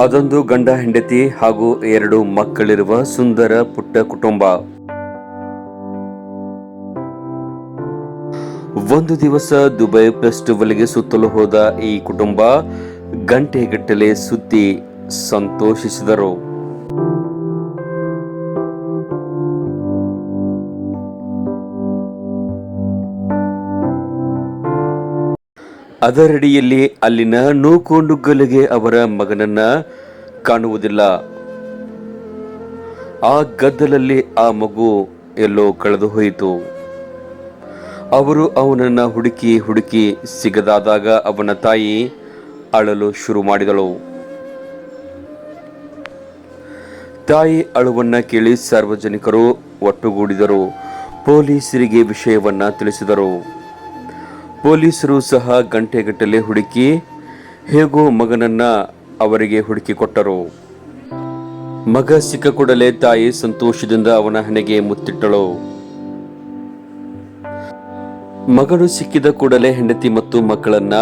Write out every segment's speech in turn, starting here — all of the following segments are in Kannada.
ಅದೊಂದು ಗಂಡ ಹೆಂಡತಿ ಹಾಗೂ ಎರಡು ಮಕ್ಕಳಿರುವ ಸುಂದರ ಪುಟ್ಟ ಕುಟುಂಬ. ಒಂದು ದಿವಸ ದುಬೈ ಫೆಸ್ಟಿವಲ್ಗೆ ಸುತ್ತಲು ಹೋದ ಈ ಕುಟುಂಬ ಗಂಟೆಗಟ್ಟಲೆ ಸುತ್ತಿ ಸಂತೋಷಿಸಿದರು. ಅದರಡಿಯಲ್ಲಿ ಅಲ್ಲಿನ ನೂಕು ನುಗ್ಗಲಿಗೆ ಅವರ ಮಗನನ್ನ ಕಾಣುವುದಿಲ್ಲ. ಆ ಗದ್ದಲಲ್ಲಿ ಆ ಮಗು ಎಲ್ಲೋ ಕಳೆದು ಹೋಯಿತು. ಅವರು ಅವನನ್ನ ಹುಡುಕಿ ಹುಡುಕಿ ಸಿಗದಾದಾಗ ಅವನ ತಾಯಿ ಅಳಲು ಶುರು ಮಾಡಿದಳು. ತಾಯಿ ಅಳುವನ್ನ ಕೇಳಿ ಸಾರ್ವಜನಿಕರು ಒಟ್ಟುಗೂಡಿದರು. ಪೊಲೀಸರಿಗೆ ವಿಷಯವನ್ನ ತಿಳಿಸಿದರು. ಪೊಲೀಸರು ಸಹ ಗಂಟೆಗಟ್ಟಲೆ ಹುಡುಕಿ ಹೇಗೋ ಮಗನನ್ನ ಅವರಿಗೆ ಹುಡುಕಿ ಕೊಟ್ಟರು. ಮಗ ಸಿಕ್ಕ ಕೂಡಲೇ ತಾಯಿ ಸಂತೋಷದಿಂದ ಅವನ ಹಣೆಗೆ ಮುತ್ತಿಟ್ಟಳು. ಮಗನು ಸಿಕ್ಕಿದ ಕೂಡಲೇ ಹೆಂಡತಿ ಮತ್ತು ಮಕ್ಕಳನ್ನ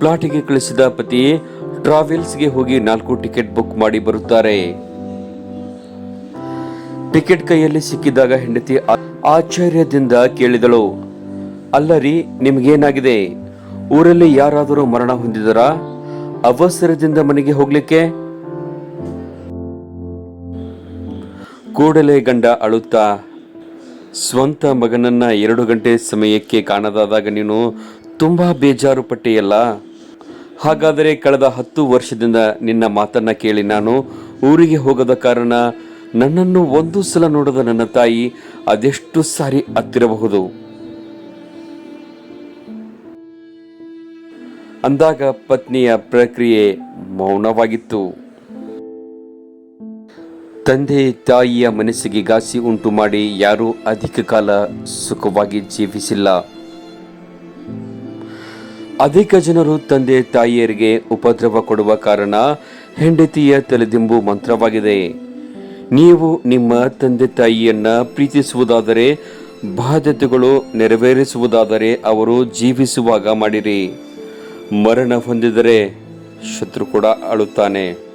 ಪ್ಲಾಟಿಗೆ ಕಳಿಸಿದ ಪತಿ ಟ್ರಾವೆಲ್ಸ್ಗೆ ಹೋಗಿ ನಾಲ್ಕು ಟಿಕೆಟ್ ಬುಕ್ ಮಾಡಿ ಬರುತ್ತಾರೆ. ಟಿಕೆಟ್ ಕೈಯಲ್ಲಿ ಸಿಕ್ಕಿದಾಗ ಹೆಂಡತಿ ಆಶ್ಚರ್ಯದಿಂದ ಕೇಳಿದಳು. ಅಲ್ಲ ರೀ ನಿಮ್ಗೇನಾಗಿದೆ? ಊರಲ್ಲಿ ಯಾರಾದರೂ ಮರಣ ಹೊಂದಿದರಾ? ಅವಸರದಿಂದ ಮನೆಗೆ ಹೋಗ್ಲಿಕ್ಕೆ? ಕೂಡಲೇ ಗಂಡ ಅಳುತ್ತಾ, ಸ್ವಂತ ಮಗನನ್ನ ಎರಡು ಗಂಟೆ ಸಮಯಕ್ಕೆ ಕಾಣದಾದಾಗ ನೀನು ತುಂಬಾ ಬೇಜಾರು ಪಟ್ಟೆಯಲ್ಲ? ಹಾಗಾದರೆ ಕಳೆದ ಹತ್ತು ವರ್ಷದಿಂದ ನಿನ್ನ ಮಾತನ್ನ ಕೇಳಿ ನಾನು ಊರಿಗೆ ಹೋಗದ ಕಾರಣ ನನ್ನನ್ನು ಒಂದು ಸಲ ನೋಡದ ನನ್ನ ತಾಯಿ ಅದೆಷ್ಟು ಸಾರಿ ಹತ್ತಿರಬಹುದು? ಅಂದಾಗ ಪತ್ನಿಯ ಪ್ರಕ್ರಿಯೆ ಮೌನವಾಗಿತ್ತು. ತಂದೆ ತಾಯಿಯ ಮನಸ್ಸಿಗೆ ಘಾಸಿ ಉಂಟು ಮಾಡಿ ಯಾರೂ ಅಧಿಕ ಕಾಲ ಸುಖವಾಗಿ ಜೀವಿಸಿಲ್ಲ. ಅಧಿಕ ಜನರು ತಂದೆ ತಾಯಿಯರಿಗೆ ಉಪದ್ರವ ಕೊಡುವ ಕಾರಣ ಹೆಂಡತಿಯ ತಲೆದಿಂಬು ಮಂತ್ರವಾಗಿದೆ. ನೀವು ನಿಮ್ಮ ತಂದೆ ತಾಯಿಯನ್ನ ಪ್ರೀತಿಸುವುದಾದರೆ, ಬಾಧ್ಯತೆಗಳು ನೆರವೇರಿಸುವುದಾದರೆ ಅವರು ಜೀವಿಸುವಾಗ ಮಾಡಿರಿ. ಮರಣ ಹೊಂದಿದರೆ ಶತ್ರು ಕೂಡ ಅಳುತ್ತಾನೆ.